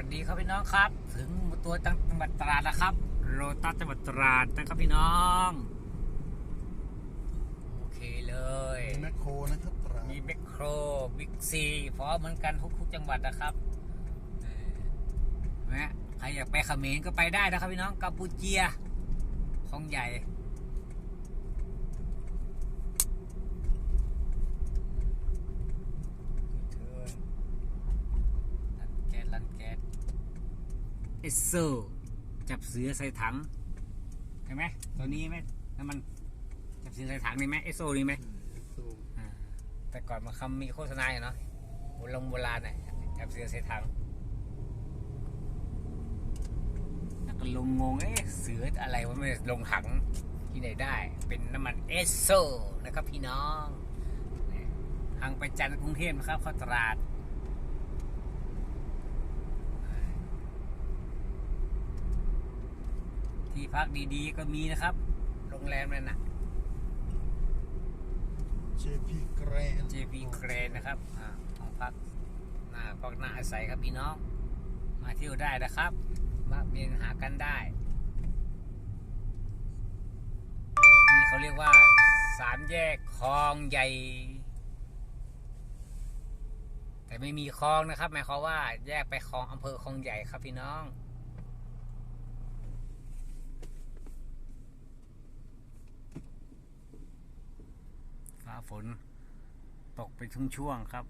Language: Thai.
วัสดีครับพี่น้องครับ ถึงตัวจังหวัดตราดแล้วครับ โรตัสจังหวัดตราดนะครับพี่น้อง โอเคเลยมีแมคโครนะครับตราดมีเบคโครบิ๊กซีพร้อมเหมือนกันทุกๆจังหวัดนะครับเออนะใครอยากไปเขมรก็ไปได้นะครับพี่น้องกัมพูเจียของใหญ่ ลันแก๊สลันแก๊ส เอสโซจับเสือใส่ถังเห็นไหมตัวนี้ไหมน้ำมันจับเสือใส่ถังนี่ไหมเอสโซนี่ไหมสูงอ่าแต่ก่อนมันคำมีโฆษณาอยู่เนาะโบราณโบราณน่ะจับเสือใส่ถังแล้วก็ลงงงเอ๊ะเสืออะไรวะไม่ลงถังที่ไหนได้ เป็นน้ำมันเอสโซนะครับพี่น้องนี่ทางไปจันทร์กรุงเทพนะครับเข้าตราด ที่พักดีๆ ก็มีนะครับ โรงแรมนั่นน่ะเจพีแกรน JP เครนนะครับอ่าห้องพักหน้าพักหน้าอาศัยครับพี่น้อง มาเที่ยวได้นะครับ มาเบียนหากันได้ นี่เขาเรียกว่าสามแยกคลองใหญ่ แต่ไม่มีคลองนะครับหมายความว่าแยกไปคลองอำเภอคลองใหญ่ครับพี่น้อง ฝนตกเป็นช่วงๆครับ